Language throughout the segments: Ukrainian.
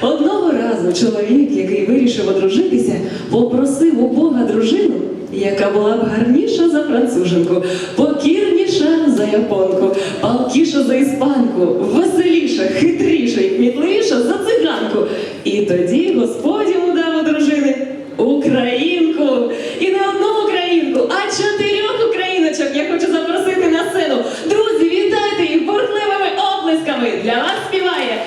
Одного разу чоловік, який вирішив одружитися, попросив у Бога дружину, яка була б гарніша за француженку, покірніша за японку, палкіша за іспанку, веселіша, хитріша і кмітливіша за циганку. І тоді Господь йому дав дружини українку. І не одну українку, а чотирьох україночок. Я хочу запросити на сцену. Друзі, вітайте їх бурхливими оплесками. Для вас співає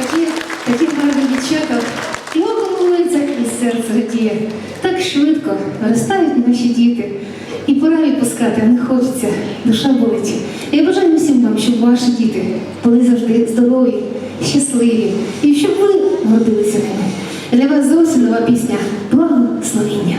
Такі, такі гарні дівчата, і око милується, і серце радіє. Так швидко виростають наші діти. І пора відпускати не хочеться, душа болить. Я бажаю всім вам, щоб ваші діти були завжди здорові, щасливі, і щоб ви гордилися ними. Для вас зовсім нова пісня Благословіння.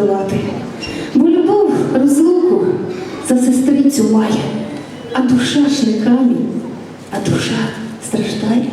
подолати. Бо любов розлуку за сестрицю має, а душа ж не камінь, а душа страждає.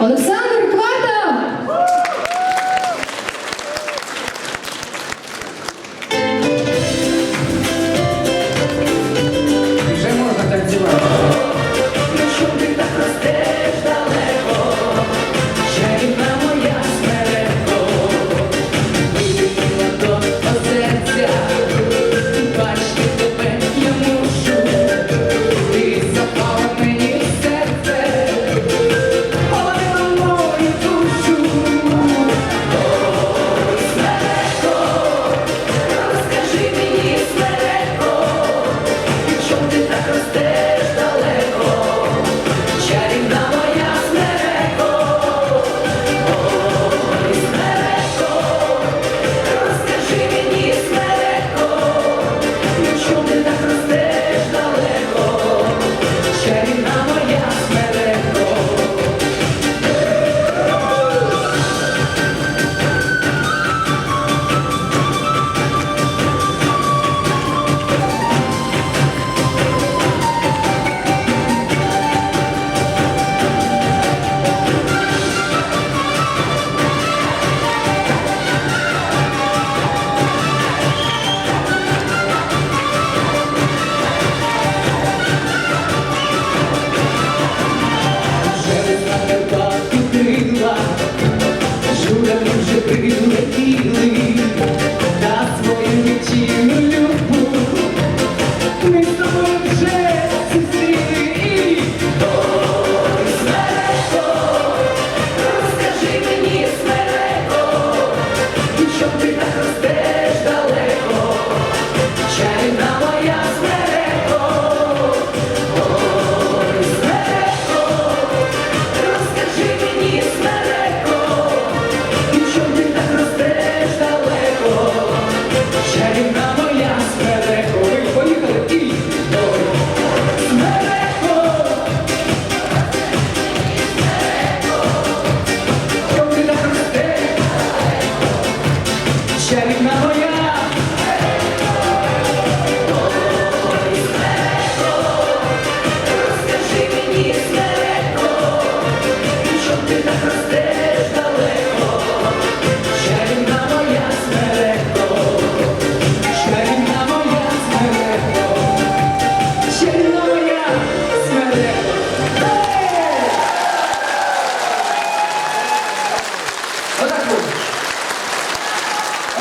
Олександр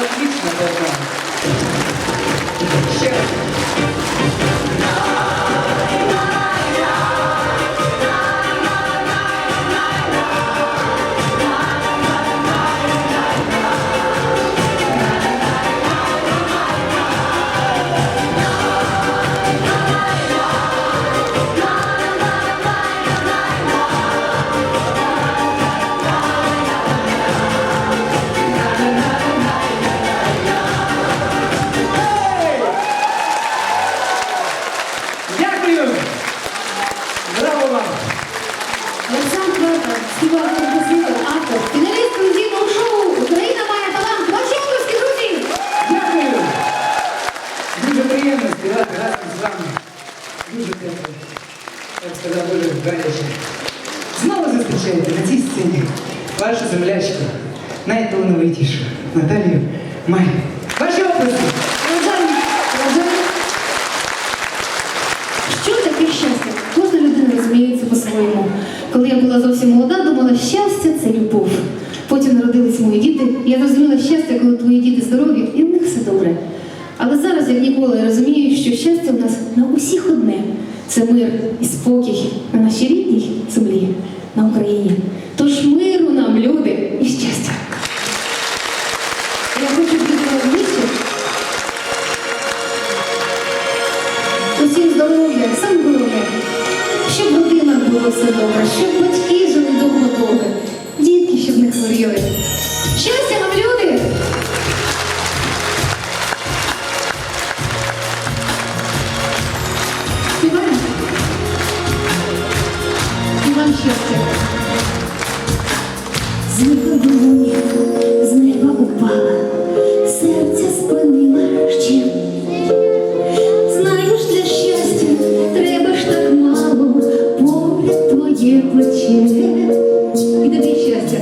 отлично должна. Ще раз. Миколаївна, співачка світу, автор, фіналіст шоу Україна має талант. Дякую! Дуже приємно співати разом з вами. Дуже приємно. Як сказав Олег Знову зустрічаєте на цій сцені вашу землячку, найталановитішу Наталію Майку. була зовсім молода, думала, щастя це любов. Потім народились мої діти. Я зрозуміла щастя, коли твої діти здорові, і в них все добре. Але зараз, як ніколи, я розумію, що щастя у нас на усіх одне це мир і спокій на нашій. ключі, ключі. І тобі щастя.